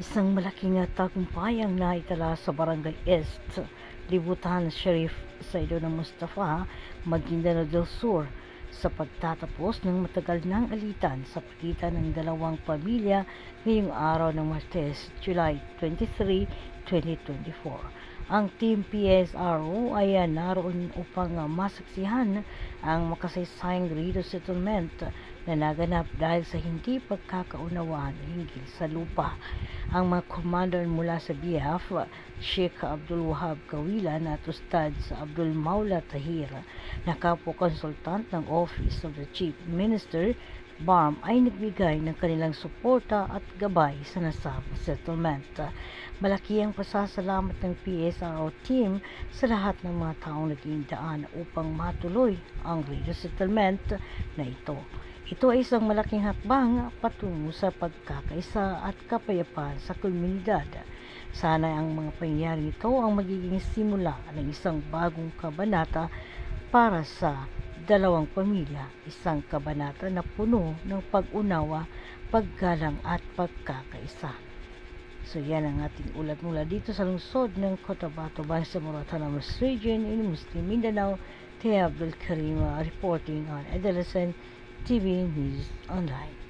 Isang malaking tagumpay ang naitala sa Barangay Est, Libutan Sheriff Saido ng Mustafa, Maguindanao del Sur sa pagtatapos ng matagal ng alitan sa pagitan ng dalawang pamilya ngayong araw ng Martes, July 23, 2024. Ang Team PSRO ay ah, naroon upang ah, masaksihan ang makasaysayang Rito Settlement na naganap dahil sa hindi pagkakaunawaan hinggil sa lupa. Ang mga commander mula sa BIAF, Sheikh Abdul Wahab Kawilan at Ustad sa Abdul Maula Tahir, na kapo-konsultant ng Office of the Chief Minister, BARM ay nagbigay ng kanilang suporta at gabay sa nasabang settlement. Malaki ang pasasalamat ng PSRO team sa lahat ng mga taong naging daan upang matuloy ang radio settlement na ito. Ito ay isang malaking hakbang patungo sa pagkakaisa at kapayapaan sa komunidad. Sana ang mga pangyayari ito ang magiging simula ng isang bagong kabanata para sa dalawang pamilya, isang kabanata na puno ng pag-unawa, paggalang at pagkakaisa. So yan ang ating ulat mula dito sa lungsod ng Cotabato Bayan sa Moratanamas Region in Muslim Mindanao. Tia Abdul Karim uh, reporting on Adolescent TV News Online.